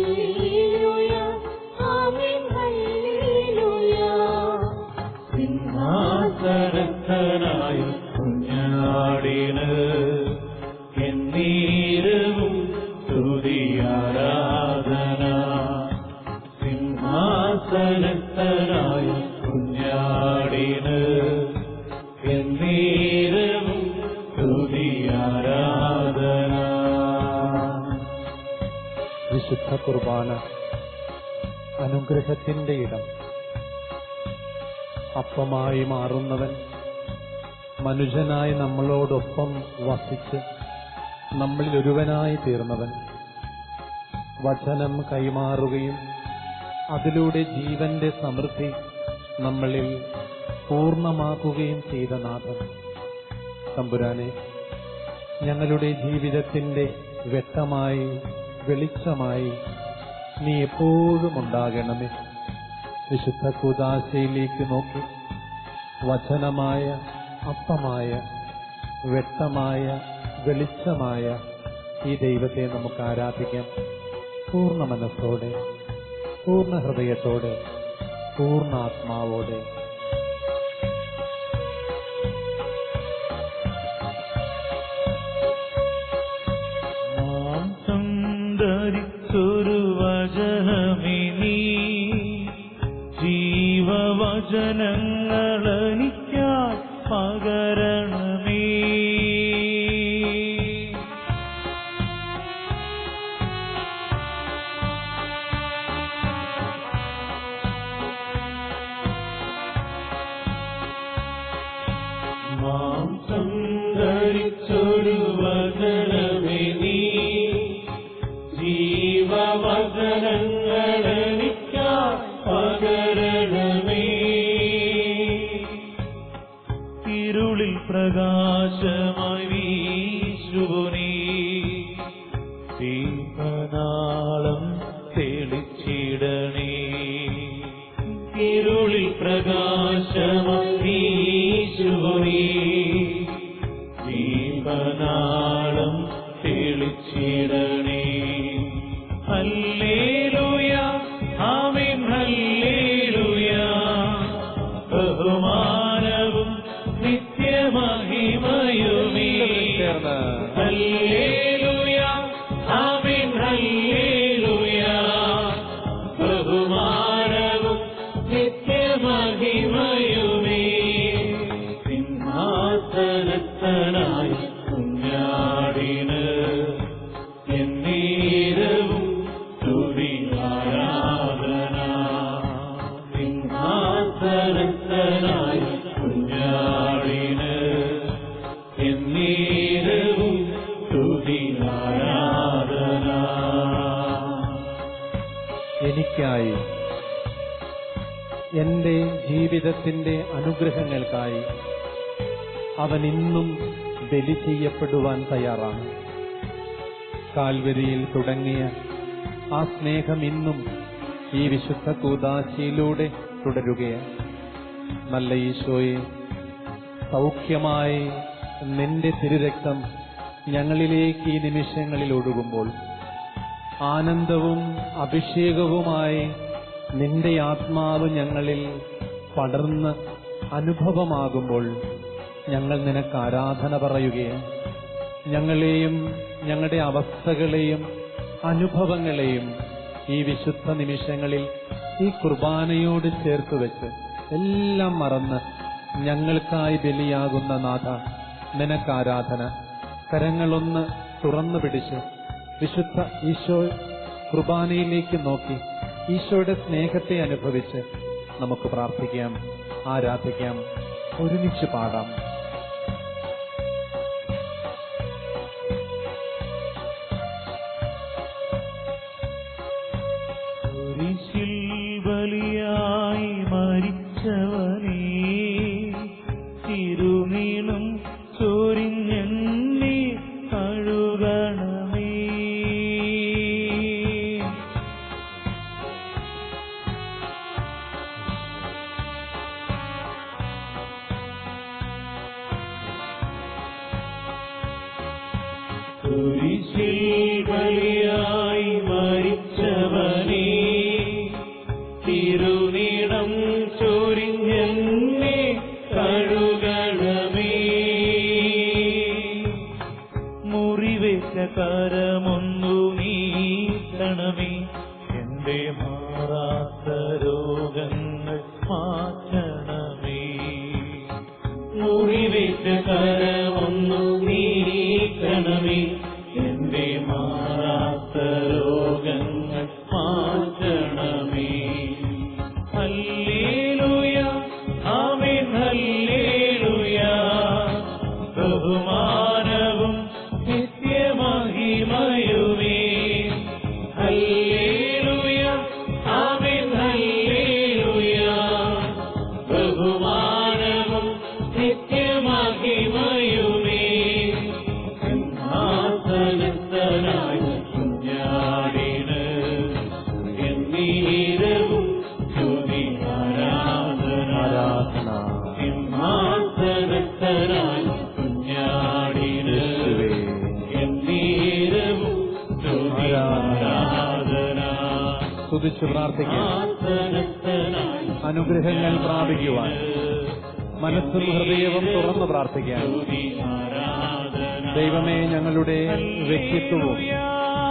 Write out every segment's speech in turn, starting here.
You. വസിച്ച് നമ്മളിൽ ഒരുവനായി തീർന്നവൻ. വചനം കൈമാറുകയും അതിലൂടെ ജീവന്റെ സമൃദ്ധി നമ്മളിൽ പൂർണമാക്കുകയും ചെയ്ത നാഥൻ. തമ്പുരാനെ ഞങ്ങളുടെ ജീവിതത്തിന്റെ വെട്ടമായി വെളിച്ചമായി നീ എപ്പോഴും ഉണ്ടാകണമേ. വിശുദ്ധ കുദാശയിലേക്ക് നോക്കി. വചനമായ അപ്പമായ വെട്ടമായ വെളിച്ചമായ ഈ ദൈവത്തെ നമുക്ക് ആരാധിക്കാം. പൂർണ മനസ്സോടെ പൂർണ ഹൃദയത്തോടെ പൂർണ ആത്മാവോടെ. ദീപനാളം തെളിച്ചിടണേ എനിക്കായി എന്റെ ജീവിതത്തിന്റെ അനുഗ്രഹങ്ങൾക്കായി അവൻ ഇന്നും ബലി ചെയ്യപ്പെടുവാൻ തയ്യാറാണ്. കാൽവരിയിൽ തുടങ്ങിയ ആ സ്നേഹം ഇന്നും ഈ വിശുദ്ധ കൂതാശിയിലൂടെ തുടരുകയാണ്. നല്ല ഈശോയെ സൗഖ്യമായി നിന്റെ തിരുരക്തം ഞങ്ങളിലേക്ക് ഈ നിമിഷങ്ങളിൽ ഒഴുകുമ്പോൾ ആനന്ദവും അഭിഷേകവുമായി നിന്റെ ആത്മാവ് ഞങ്ങളിൽ പടർന്ന് അനുഭവമാകുമ്പോൾ ഞങ്ങൾ നിനക്ക് ആരാധന പറയുകയും ഞങ്ങളെയും ഞങ്ങളുടെ അവസ്ഥകളെയും അനുഭവങ്ങളെയും ഈ വിശുദ്ധ നിമിഷങ്ങളിൽ ഈ കുർബാനയോട് ചേർത്ത് വെച്ച് എല്ലാം മറന്ന് ഞങ്ങൾക്കായി ബലിയാകുന്ന നാഥ നിനക്ക് ആരാധന. കരങ്ങളൊന്ന് തുറന്നു പിടിച്ച് വിശുദ്ധ ഈശോ കുർബാനയിലേക്ക് നോക്കി ഈശോയുടെ സ്നേഹത്തെ അനുഭവിച്ച് നമുക്ക് പ്രാർത്ഥിക്കാം ആരാധിക്കാം ഒരുമിച്ച് പാടാം. കുരിശിൽ മരിച്ചവനേ തിരുനീടം ദൈവമേ ഞങ്ങളുടെ വ്യക്തിത്വവും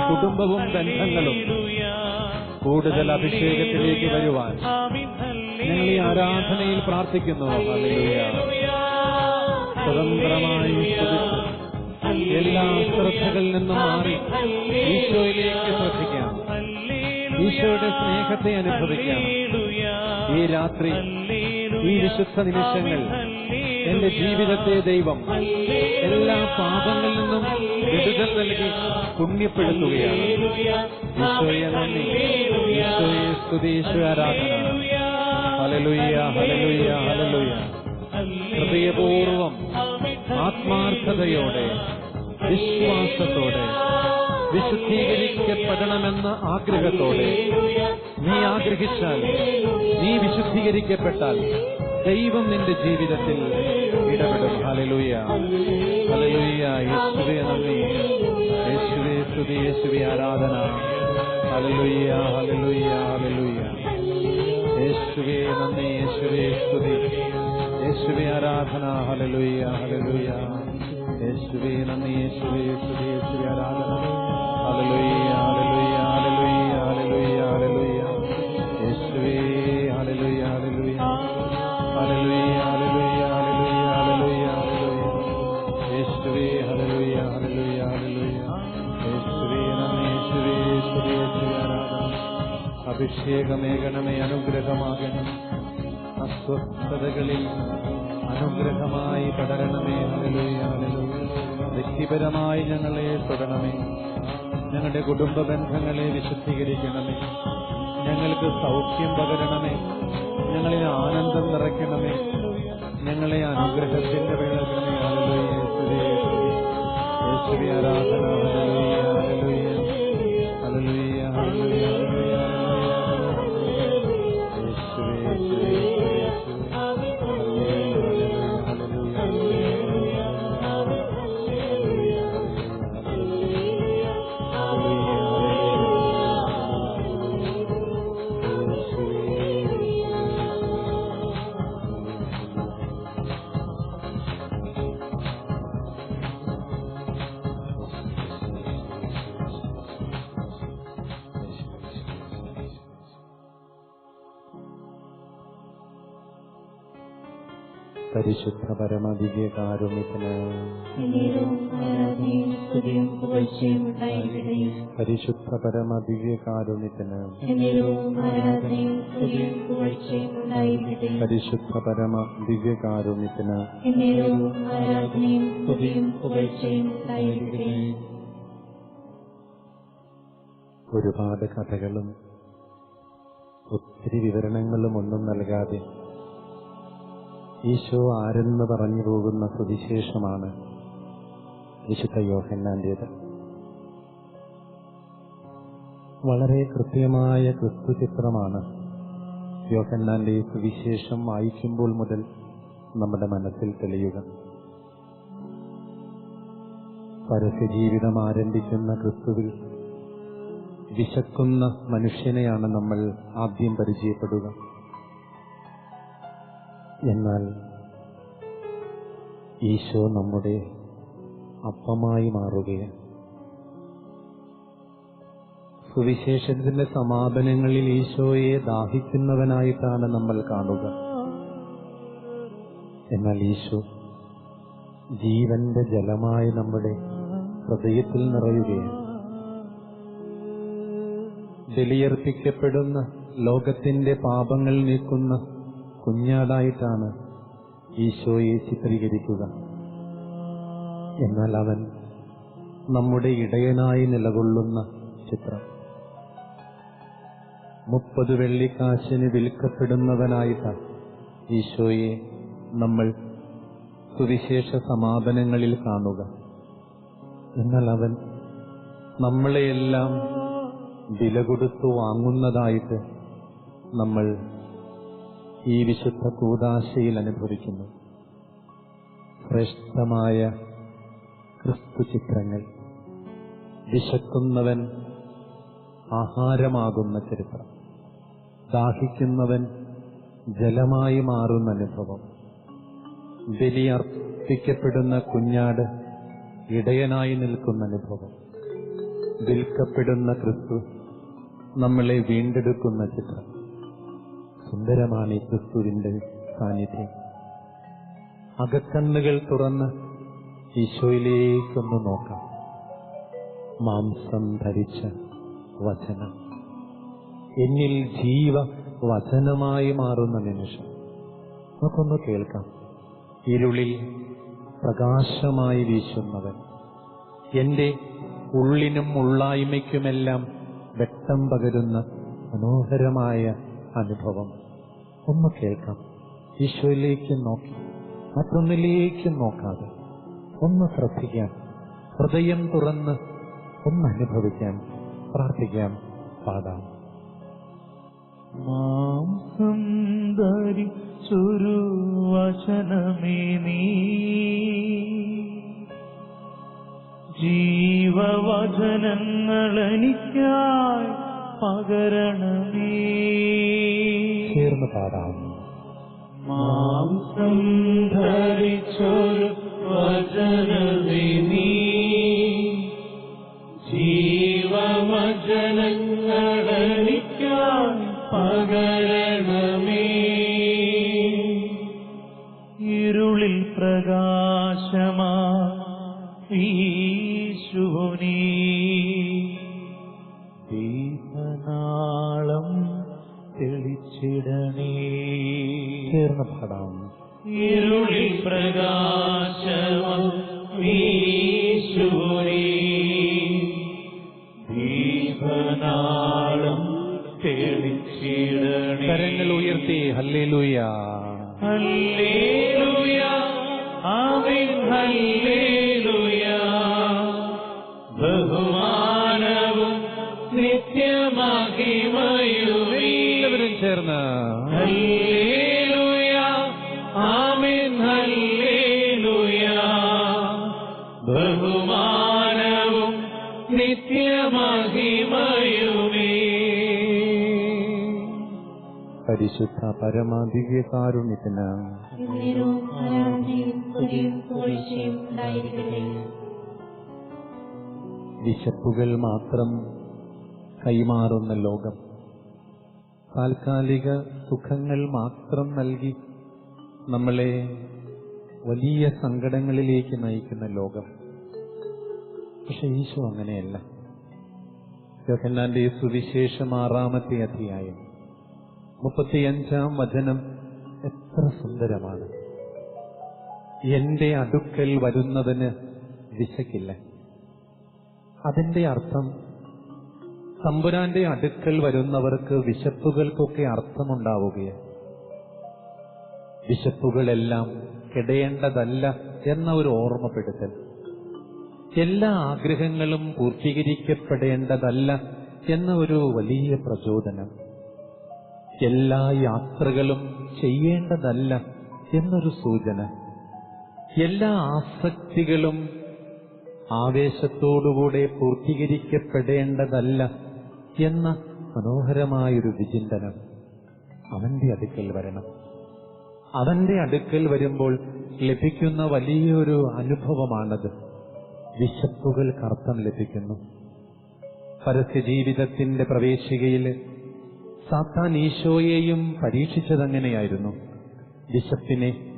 കുടുംബവും ബന്ധങ്ങളും കൂടുതൽ അഭിഷേകത്തിലേക്ക് വരുവാൻ ഞങ്ങൾ ഈ ആരാധനയിൽ പ്രാർത്ഥിക്കുന്നു. സ്വതന്ത്രമായി എല്ലാ ശ്രദ്ധകളിൽ നിന്നും മാറി ഈശോയിലേക്ക് ശ്രദ്ധിക്കാം. ഈശോയുടെ സ്നേഹത്തെ അനുഭവിക്കാം. ഈ രാത്രി ഈ വിശുദ്ധ നിമിഷങ്ങൾ എന്റെ ജീവിതത്തെ ദൈവം എല്ലാ പാപങ്ങളിൽ നിന്നും വിടുതൽ നൽകി പുണ്യപ്പെടുത്തുകയാണ്. സ്തുതി ഈശോ ആരാധന. ഹൃദയപൂർവം ആത്മാർത്ഥതയോടെ വിശ്വാസത്തോടെ വിശുദ്ധീകരിക്കപ്പെടണമെന്ന ആഗ്രഹത്തോടെ നീ ആഗ്രഹിച്ചാൽ നീ വിശുദ്ധീകരിക്കപ്പെട്ടാൽ ദൈവം നിന്റെ ജീവിതത്തിൽ ഇടപെടും ഹലലൂയ ഹലലൂയ യേശുവെ നന്ദി യേശുവെ സ്തുതി യേശുവെ ആരാധന ഹലലൂയ ഹലലൂയ ഹലലൂയ യേശുവെ നന്ദി യേശുവെ സ്തുതി യേശുവെ ആരാധന ഹലലൂയ ഹലലൂയ യേശുവെ നന്ദി യേശുവെ സ്തുതി യേശുവെ ആരാധന ഹലലൂയ ഹലലൂയ ഹലലൂയ ഹലലൂയ ഹലലൂയ യേശുവേ ഹലലൂയ ഹലലൂയ ഹലലുയ അഭിഷേകമേകണമേ അനുഗ്രഹമാകണം. അസ്വസ്ഥതകളിൽ അനുഗ്രഹമായി പടരണമേ ഹല്ലേലൂയ. വ്യക്തിപരമായി ഞങ്ങളെ തൊടണമേ. ഞങ്ങളുടെ കുടുംബ ബന്ധങ്ങളെ വിശുദ്ധീകരിക്കണമേ. ഞങ്ങൾക്ക് സൗഖ്യം പകരണമേ. ഞങ്ങളിൽ ആനന്ദം നിറയ്ക്കണമേ. ഞങ്ങളെ അനുഗ്രഹത്തിന്റെ വിളകണമേ യേശുവേ ആരാധന പരിശുദ്ധ പുകഴ്ചയും ഉണ്ടായിരിക്കട്ടെ. പരിശുദ്ധ പുകഴ്ചയും ഉണ്ടായിരിക്കട്ടെ. പരിശുദ്ധ പരമ ദിവ്യകാരുണ്യത്തിന്. ഒരുപാട് കഥകളും ഒത്തിരി വിവരണങ്ങളും ഒന്നും നൽകാതെ ഈശോ ആരെന്ന് പറഞ്ഞു പോകുന്ന സുവിശേഷമാണ് വിശുദ്ധ യോഹന്നാന്റേത്. വളരെ കൃത്യമായ ക്രിസ്തു ചിത്രമാണ് യോഹന്നാന്റെ സുവിശേഷം വായിക്കുമ്പോൾ മുതൽ നമ്മുടെ മനസ്സിൽ തെളിയുക. പരസ്യജീവിതം ആരംഭിക്കുന്ന ക്രിസ്തുവിൽ വിശക്കുന്ന മനുഷ്യനെയാണ് നമ്മൾ ആദ്യം പരിചയപ്പെടുക. എന്നാൽ ഈശോ നമ്മുടെ അപ്പമായി മാറുകയാണ്. സുവിശേഷത്തിന്റെ സമാപനങ്ങളിൽ ഈശോയെ ദാഹിക്കുന്നവനായിട്ടാണ് നമ്മൾ കാണുക. എന്നാൽ ഈശോ ജീവന്റെ ജലമായി നമ്മുടെ ഹൃദയത്തിൽ നിറയുകയാണ്. ബലിയർപ്പിക്കപ്പെടുന്ന ലോകത്തിന്റെ പാപങ്ങൾ നീക്കുന്ന കുഞ്ഞാടായിട്ടാണ് ഈശോയെ ചിത്രീകരിക്കുക. എന്നാൽ അവൻ നമ്മുടെ ഇടയനായി നിലകൊള്ളുന്ന ചിത്രം. മുപ്പത് വെള്ളിക്കാശിന് വിൽക്കപ്പെടുന്നവനായിട്ടാണ് ഈശോയെ നമ്മൾ സുവിശേഷ സമാപനങ്ങളിൽ കാണുക. എന്നാൽ അവൻ നമ്മളെയെല്ലാം വില കൊടുത്തു വാങ്ങുന്നതായിട്ട് നമ്മൾ ഈ വിശുദ്ധ കൂതാശയിൽ അനുഭവിക്കുന്നു. ശ്രേഷ്ഠമായ ക്രിസ്തു ചിത്രങ്ങൾ. വിശക്കുന്നവൻ ആഹാരമാകുന്ന ചരിത്രം. ദാഹിക്കുന്നവൻ ജലമായി മാറുന്ന അനുഭവം. ബലിയർപ്പിക്കപ്പെടുന്ന കുഞ്ഞാട് ഇടയനായി നിൽക്കുന്ന അനുഭവം. വിൽക്കപ്പെടുന്ന ക്രിസ്തു നമ്മളെ വീണ്ടെടുക്കുന്ന ചിത്രം. സുന്ദരമാണ് ഈ ക്രിസ്തുവിന്റെ സാന്നിധ്യം. അകക്കണ്ണുകൾ തുറന്ന് ഈശോയിലേക്കൊന്ന് നോക്കാം. മാംസം ധരിച്ച വചനം. എന്നിൽ ജീവ വചനമായി മാറുന്ന നിമിഷം നമുക്കൊന്ന് കേൾക്കാം. ഇരുളിൽ പ്രകാശമായി വീശുന്നവൻ. എന്റെ ഉള്ളിനും ഉള്ളായ്മയ്ക്കുമെല്ലാം വ്യക്തം പകരുന്ന മനോഹരമായ അനുഭവം. ഒന്ന് കേൾക്കാം. ഈശോയിലേക്ക് നോക്കി. മറ്റൊന്നിലേക്ക് നോക്കാതെ. ഒന്ന് ശ്രദ്ധിക്കാം. ഹൃദയം തുറന്ന് ഒന്ന് അനുഭവിക്കാൻ പ്രാർത്ഥിക്കാം. പാടാം. മാംസം ധരിച്ചൊരു നീ. ജീവവചനങ്ങളെനിക്കായി പകരണമേ ചേർന്ന് പാടാം. മാംസം ധരിച്ചൊരു വചനമേ നീ. ജീവവചനങ്ങളെനിക്കായി പകരണമേ ഇരുളിൽ പ്രകാശമം ബഹുമാനവും നിത്യമഹിമയുമേ. പരിശുദ്ധ പരമാധിക കാരുണ്യത്തിന് വിശപ്പുകൾ മാത്രം കൈമാറുന്ന ലോകം. താൽക്കാലിക സുഖങ്ങൾ മാത്രം നൽകി നമ്മളെ വലിയ സങ്കടങ്ങളിലേക്ക് നയിക്കുന്ന ലോകം. പക്ഷെ ഈശോ അങ്ങനെയല്ല. യോഹന്നാന്റെ സുവിശേഷം ആറാമത്തെ അധ്യായം മുപ്പത്തിയഞ്ചാം വചനം എത്ര സുന്ദരമാണ്. എന്റെ അടുക്കൽ വരുന്നതിന് വിശക്കില്ല. അതിന്റെ അർത്ഥം തമ്പുരാന്റെ അടുക്കൽ വരുന്നവർക്ക് വിശപ്പുകൾക്കൊക്കെ അർത്ഥമുണ്ടാവുകയാണ്. വിശപ്പുകളെല്ലാം കിടയേണ്ടതല്ല എന്ന ഒരു ഓർമ്മപ്പെടുത്തൽ. എല്ലാ ആഗ്രഹങ്ങളും പൂർത്തീകരിക്കപ്പെടേണ്ടതല്ല എന്ന ഒരു വലിയ പ്രചോദനം. എല്ലാ യാത്രകളും ചെയ്യേണ്ടതല്ല എന്നൊരു സൂചന. എല്ലാ ആസക്തികളും ആവേശത്തോടുകൂടെ പൂർത്തീകരിക്കപ്പെടേണ്ടതല്ല എന്ന മനോഹരമായൊരു വിചിന്തനം അവന്റെ അടുക്കൽ വരണം. അവന്റെ അടുക്കൽ വരുമ്പോൾ ലഭിക്കുന്ന വലിയൊരു അനുഭവമാണത്. വിശപ്പുകൾക്ക് അർത്ഥം ലഭിക്കുന്നു. പരസ്യ ജീവിതത്തിന്റെ പ്രവേശികയിൽ സാത്താൻ ഈശോയെയും പരീക്ഷിച്ചതങ്ങനെയായിരുന്നു. വിശപ്പിനെ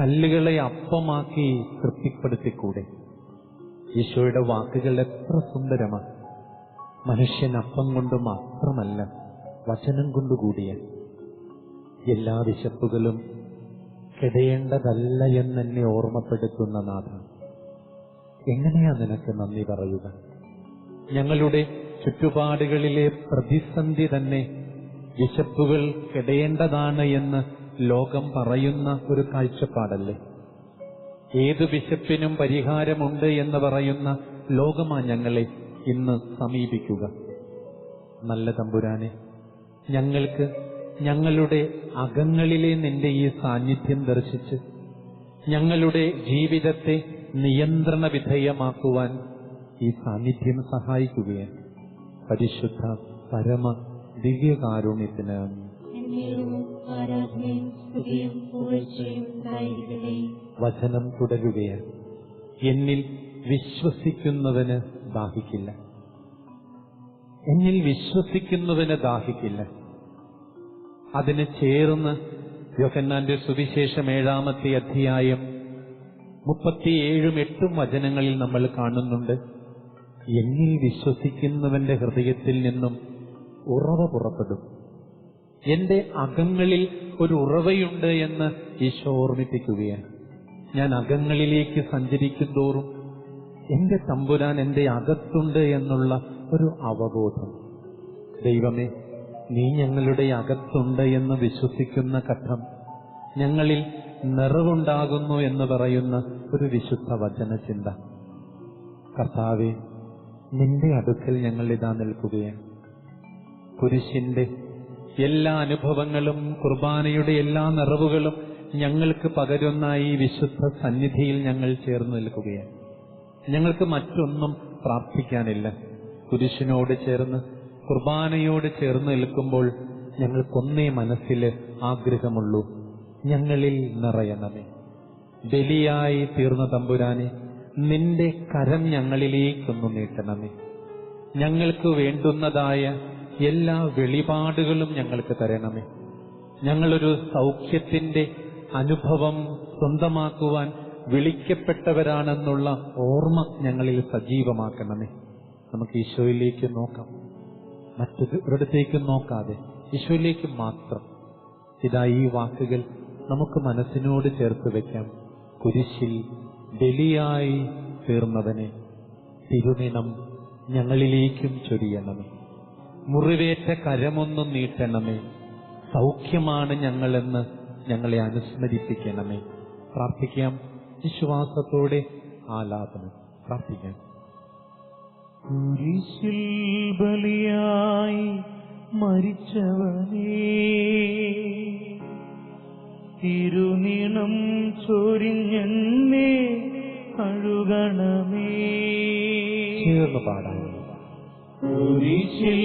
കല്ലുകളെ അപ്പമാക്കി തൃപ്തിപ്പെടുത്തിക്കൂടെ? ഈശോയുടെ വാക്കുകൾ എത്ര സുന്ദരമാണ് മനുഷ്യൻ അപ്പം കൊണ്ട് മാത്രമല്ല വചനം കൊണ്ടുകൂടിയ എല്ലാ വിശപ്പുകളും കിടയേണ്ടതല്ല എന്നെന്നെ ഓർമ്മപ്പെടുത്തുന്ന നാഥ. എങ്ങനെയാ നിനക്ക് നന്ദി പറയുക? ഞങ്ങളുടെ ചുറ്റുപാടുകളിലെ പ്രതിസന്ധി തന്നെ വിശപ്പുകൾ കിടയേണ്ടതാണ് എന്ന് ലോകം പറയുന്ന ഒരു കാഴ്ചപ്പാടല്ലേ? ഏതു വിശപ്പിനും പരിഹാരമുണ്ട് എന്ന് പറയുന്ന ലോകമാ ഞങ്ങളെ ഇന്ന് സമീപിക്കുക. നല്ല തമ്പുരാനെ ഞങ്ങൾക്ക് ഞങ്ങളുടെ അകങ്ങളിലെ നിന്റെ ഈ സാന്നിധ്യം ദർശിച്ച് ഞങ്ങളുടെ ജീവിതത്തെ നിയന്ത്രണ വിധേയമാക്കുവാൻ ഈ സാന്നിധ്യം സഹായിക്കുകയാണ്. പരിശുദ്ധ പരമ ദിവ്യകാരുണ്യത്തിന് വചനം തുടരുകയാണ്. എന്നിൽ വിശ്വസിക്കുന്നവന് ദാഹിക്കില്ല. എന്നിൽ വിശ്വസിക്കുന്നവന് ദാഹിക്കില്ല. അതിന് ചേർന്ന് യോഹന്നാന്റെ സുവിശേഷം ഏഴാമത്തെ അധ്യായം മുപ്പത്തിയേഴും എട്ടും വചനങ്ങളിൽ നമ്മൾ കാണുന്നുണ്ട്. എന്നിൽ വിശ്വസിക്കുന്നവന്റെ ഹൃദയത്തിൽ നിന്നും ഉറവ പുറപ്പെടും. എന്റെ അകങ്ങളിൽ ഒരു ഉറവയുണ്ട് എന്ന് ഈശോ ഓർമ്മിപ്പിക്കുകയാണ്. ഞാൻ അകങ്ങളിലേക്ക് സഞ്ചരിക്കുന്തോറും എന്റെ തമ്പുരാൻ എന്റെ അകത്തുണ്ട് എന്നുള്ള ഒരു അവബോധം. ദൈവമേ നീ ഞങ്ങളുടെ അകത്തുണ്ട് എന്ന് വിശ്വസിക്കുന്ന ഘട്ടം ഞങ്ങളിൽ നിറവുണ്ടാകുന്നു എന്ന് പറയുന്ന ഒരു വിശുദ്ധ വചന ചിന്ത കർത്താവെ നിന്റെ അടുക്കൽ ഞങ്ങൾ ഇതാ നിൽക്കുകയാണ്. കുരിശിന്റെ എല്ലാ അനുഭവങ്ങളും കുർബാനയുടെ എല്ലാ നിറവുകളും ഞങ്ങൾക്ക് പകരുന്ന ഈ വിശുദ്ധ സന്നിധിയിൽ ഞങ്ങൾ ചേർന്ന് നിൽക്കുകയാണ്. ഞങ്ങൾക്ക് മറ്റൊന്നും പ്രാർത്ഥിക്കാനില്ല. കുരിശിനോട് ചേർന്ന് കുർബാനയോട് ചേർന്ന് നിൽക്കുമ്പോൾ ഞങ്ങൾക്കൊന്നേ മനസ്സിൽ ആഗ്രഹമുള്ളൂ. ഞങ്ങളിൽ നിറയണമേ. ബലിയായി തീർന്ന തമ്പുരാനെ നിന്റെ കരം ഞങ്ങളിലേക്കൊന്നു നീട്ടണമേ. ഞങ്ങൾക്ക് വേണ്ടുന്നതായ എല്ലാ വെളിപാടുകളും ഞങ്ങൾക്ക് തരണമേ. ഞങ്ങളൊരു സൗഖ്യത്തിന്റെ അനുഭവം സ്വന്തമാക്കുവാൻ വിളിക്കപ്പെട്ടവരാണെന്നുള്ള ഓർമ്മ ഞങ്ങളിൽ സജീവമാക്കണമേ. നമുക്ക് ഈശോയിലേക്ക് നോക്കാം. മറ്റൊരിടത്തേക്ക് നോക്കാതെ ഈശോയിലേക്ക് മാത്രം. ഇതാ ഈ വാക്കുകൾ നമുക്ക് മനസ്സിനോട് ചേർത്ത് വെക്കാം. കുരിശിൽ ബലിയായി തീർന്നവനെ തിരുനിണം ഞങ്ങളിലേക്കും ചൊരിയണമേ. മുറിവേറ്റ കരമൊന്നും നീട്ടണമേ. സൗഖ്യമാണ് ഞങ്ങളെന്ന് ഞങ്ങളെ അനുസ്മരിപ്പിക്കണമേ. പ്രാർത്ഥിക്കാം. വിശ്വാസത്തോടെ ആലാപനം പ്രാർത്ഥിക്കാം. കുരിശിൽ ബലിയായി മരിച്ചവനേ. തിരുനീണം ചൊരിഞ്ഞെന്നേ കഴുകണമേ. ചേർന്ന് പാടാം കുരിശിൽ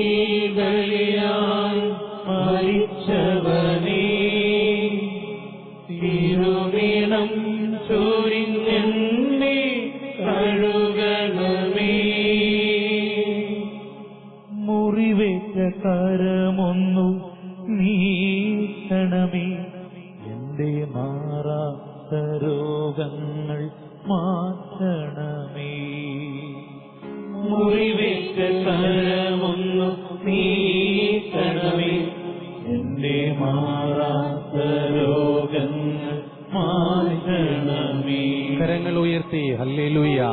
ബലിയായി മരിച്ചവനേ. തിരുനീണം ചൊരിഞ്ഞെന്നേ കഴുകണമേ മാറാത്ത രോഗങ്ങൾ മാറ്റണമേ. മുറിവേറ്റ തരമൊന്നു നീക്കണമേ എന്റെ മാറാത്ത രോഗങ്ങൾ മാറ്റണമേ. കരങ്ങൾ ഉയർത്തി ഹല്ലേലൂയ.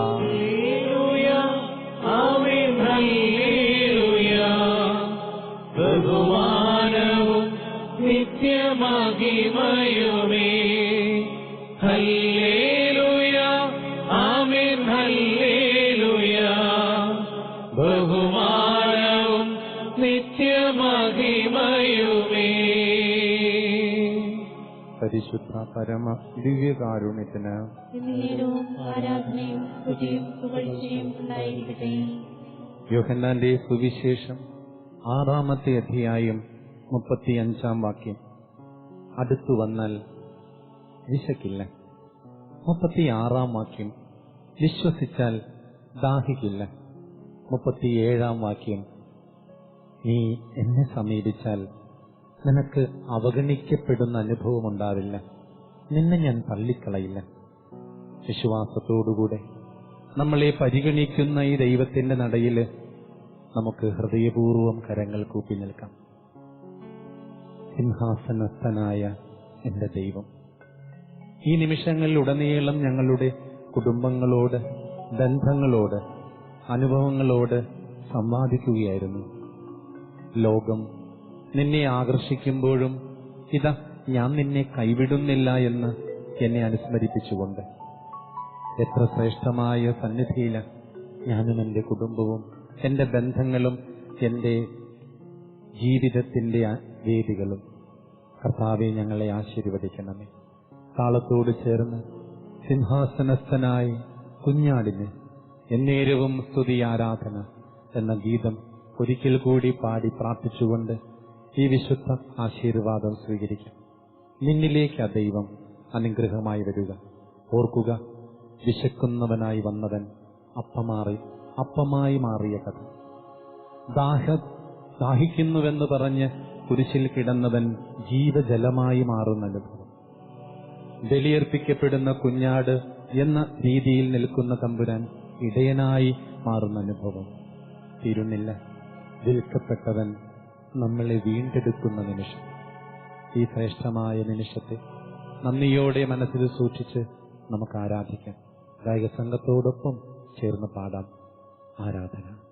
പരമ ദിവ്യകാരുണ്യത്തിന് യോഹന്നാന്റെ സുവിശേഷം ആറാമത്തെ അധ്യായം മുപ്പത്തിയഞ്ചാം വാക്യം. അടുത്തു വന്നാൽ വിശക്കില്ല. മുപ്പത്തിയാറാം വാക്യം. വിശ്വസിച്ചാൽ ദാഹിക്കില്ല. മുപ്പത്തിയേഴാം വാക്യം. നീ എന്നെ സമീപിച്ചാൽ നിനക്ക് അവഗണിക്കപ്പെടുന്ന അനുഭവം ഉണ്ടാവില്ല നിന്നെ ഞാൻ തള്ളിക്കളയില്ല. വിശ്വാസത്തോടുകൂടെ നമ്മളെ പരിഗണിക്കുന്ന ഈ ദൈവത്തിന്റെ നടയിൽ നമുക്ക് ഹൃദയപൂർവം കരങ്ങൾ കൂപ്പി നിൽക്കാം. സിംഹാസനസ്ഥനായ എന്റെ ദൈവം ഈ നിമിഷങ്ങളിലുടനീളം ഞങ്ങളുടെ കുടുംബങ്ങളോട് ബന്ധങ്ങളോട് അനുഭവങ്ങളോട് സംവാദിക്കുകയായിരുന്നു. ലോകം നിന്നെ ആകർഷിക്കുമ്പോഴും ഇതാ ഞാൻ നിന്നെ കൈവിടുന്നില്ല എന്ന് എന്നെ അനുസ്മരിപ്പിച്ചുകൊണ്ട്. എത്ര ശ്രേഷ്ഠമായ സന്നിധിയിൽ ഞാനും എന്റെ കുടുംബവും എന്റെ ബന്ധങ്ങളും എന്റെ ജീവിതത്തിന്റെ വേദികളും. കർത്താവെ ഞങ്ങളെ ആശീർവദിക്കണമേ. താളത്തോട് ചേർന്ന് സിംഹാസനസ്ഥനായി കുഞ്ഞാടിന് എന്നേരവും സ്തുതി ആരാധന എന്ന ഗീതം ഒരിക്കൽ കൂടി പാടി പ്രാർത്ഥിച്ചുകൊണ്ട് ഈ വിശുദ്ധ ആശീർവാദം സ്വീകരിക്കാം. നിന്നിലേക്ക് ആ ദൈവം അനുഗ്രഹമായി വരിക. ഓർക്കുക വിശക്കുന്നവനായി വന്നവൻ അപ്പമാറി അപ്പമായി മാറിയ കഥ. ദാഹ ദാഹിക്കുന്നുവെന്ന് പറഞ്ഞ് കുരിശിൽ കിടന്നവൻ ജീവജലമായി മാറുന്ന അനുഭവം. ബലിയർപ്പിക്കപ്പെടുന്ന കുഞ്ഞാട് എന്ന രീതിയിൽ നിൽക്കുന്ന തമ്പുരാൻ ഇടയനായി മാറുന്ന അനുഭവം. തീരുന്നില്ല വിൽക്കപ്പെട്ടവൻ നമ്മളെ വീണ്ടെടുക്കുന്ന നിമിഷം ഈ ശ്രേഷ്ഠമായ നിമിഷത്തെ നന്ദിയോടെ മനസ്സിൽ സൂക്ഷിച്ച് നമുക്ക് ആരാധിക്കാം. ഗായക സംഘത്തോടൊപ്പം ചേർന്ന് പാടാം ആരാധന.